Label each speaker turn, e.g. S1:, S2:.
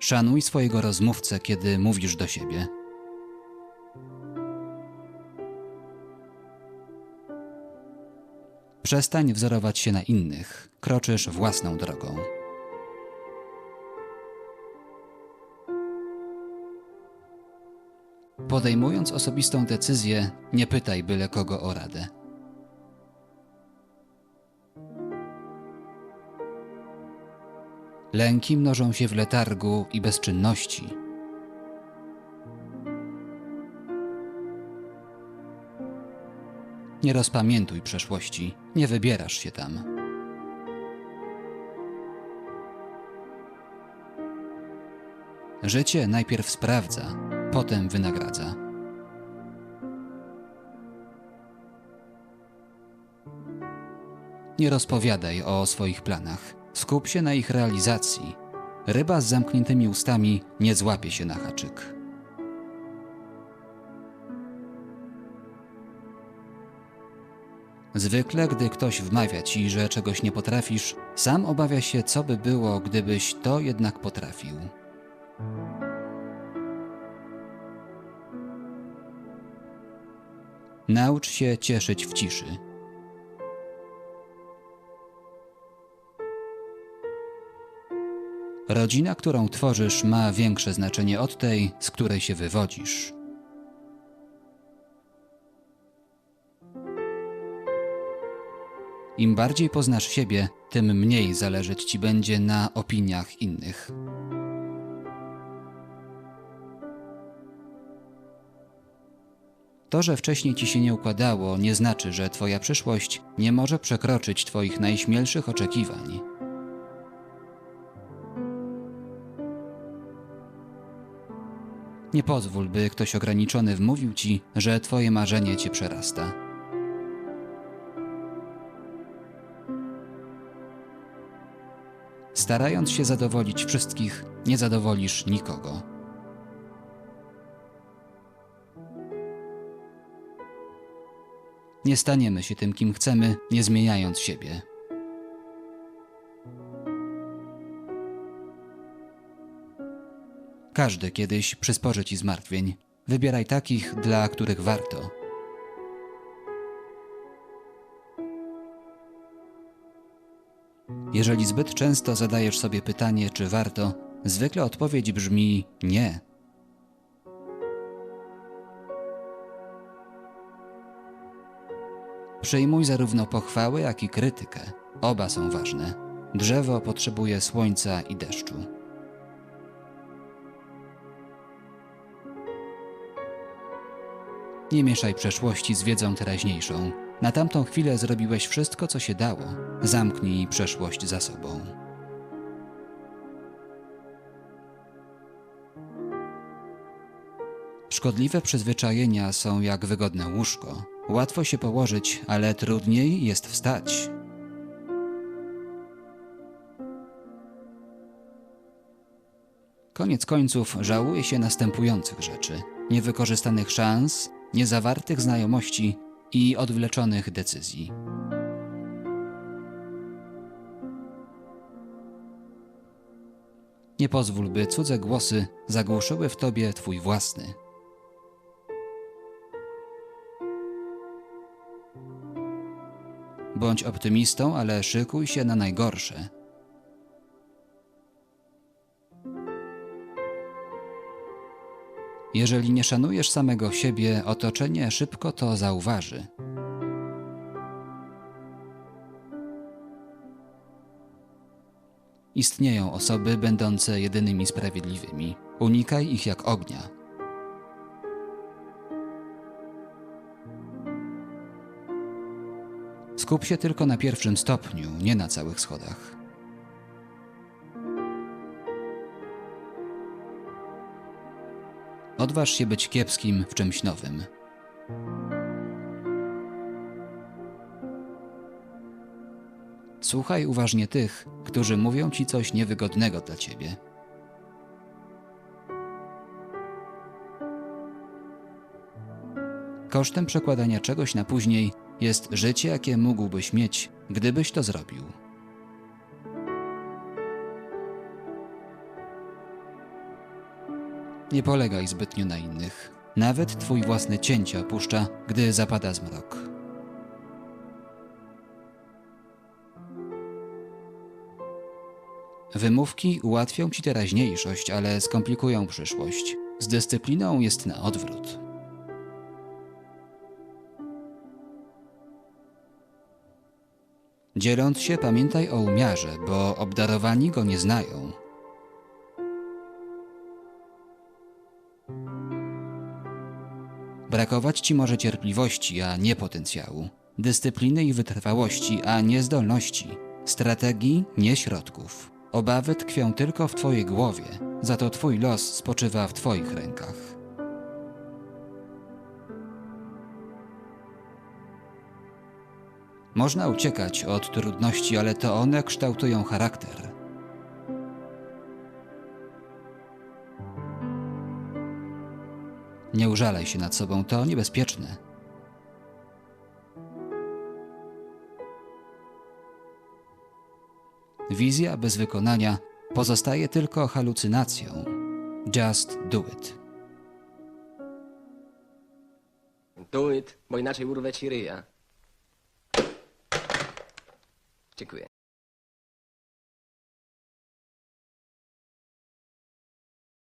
S1: Szanuj swojego rozmówcę, kiedy mówisz do siebie. Przestań wzorować się na innych, kroczysz własną drogą. Podejmując osobistą decyzję, nie pytaj byle kogo o radę. Lęki mnożą się w letargu i bezczynności. Nie rozpamiętuj przeszłości, nie wybierasz się tam. Życie najpierw sprawdza, potem wynagradza. Nie rozpowiadaj o swoich planach. Skup się na ich realizacji. Ryba z zamkniętymi ustami nie złapie się na haczyk. Zwykle, gdy ktoś wmawia ci, że czegoś nie potrafisz, sam obawia się, co by było, gdybyś to jednak potrafił. Naucz się cieszyć w ciszy. Rodzina, którą tworzysz, ma większe znaczenie od tej, z której się wywodzisz. Im bardziej poznasz siebie, tym mniej zależeć ci będzie na opiniach innych. To, że wcześniej ci się nie układało, nie znaczy, że twoja przyszłość nie może przekroczyć twoich najśmielszych oczekiwań. Nie pozwól, by ktoś ograniczony wmówił ci, że twoje marzenie cię przerasta. Starając się zadowolić wszystkich, nie zadowolisz nikogo. Nie staniemy się tym, kim chcemy, nie zmieniając siebie. Każdy kiedyś przysporzy ci zmartwień. Wybieraj takich, dla których warto. Jeżeli zbyt często zadajesz sobie pytanie, czy warto, zwykle odpowiedź brzmi nie. Przyjmuj zarówno pochwałę, jak i krytykę. Oba są ważne. Drzewo potrzebuje słońca i deszczu. Nie mieszaj przeszłości z wiedzą teraźniejszą. Na tamtą chwilę zrobiłeś wszystko, co się dało. Zamknij przeszłość za sobą. Szkodliwe przyzwyczajenia są jak wygodne łóżko. Łatwo się położyć, ale trudniej jest wstać. Koniec końców żałuje się następujących rzeczy: niewykorzystanych szans, niezawartych znajomości i odwleczonych decyzji. Nie pozwól, by cudze głosy zagłuszyły w tobie twój własny. Bądź optymistą, ale szykuj się na najgorsze. Jeżeli nie szanujesz samego siebie, otoczenie szybko to zauważy. Istnieją osoby będące jedynymi sprawiedliwymi. Unikaj ich jak ognia. Skup się tylko na pierwszym stopniu, nie na całych schodach. Odważ się być kiepskim w czymś nowym. Słuchaj uważnie tych, którzy mówią ci coś niewygodnego dla ciebie. Kosztem przekładania czegoś na później jest życie, jakie mógłbyś mieć, gdybyś to zrobił. Nie polegaj zbytnio na innych. Nawet twój własny cięcie opuszcza, gdy zapada zmrok. Wymówki ułatwią ci teraźniejszość, ale skomplikują przyszłość. Z dyscypliną jest na odwrót. Dzieląc się, pamiętaj o umiarze, bo obdarowani go nie znają. Brakować ci może cierpliwości, a nie potencjału, dyscypliny i wytrwałości, a nie zdolności, strategii, nie środków. Obawy tkwią tylko w twojej głowie, za to twój los spoczywa w twoich rękach. Można uciekać od trudności, ale to one kształtują charakter. Nie użalaj się nad sobą, to niebezpieczne. Wizja bez wykonania pozostaje tylko halucynacją. Just do it.
S2: Do it, bo inaczej urwę ci ryja. Dziękuję.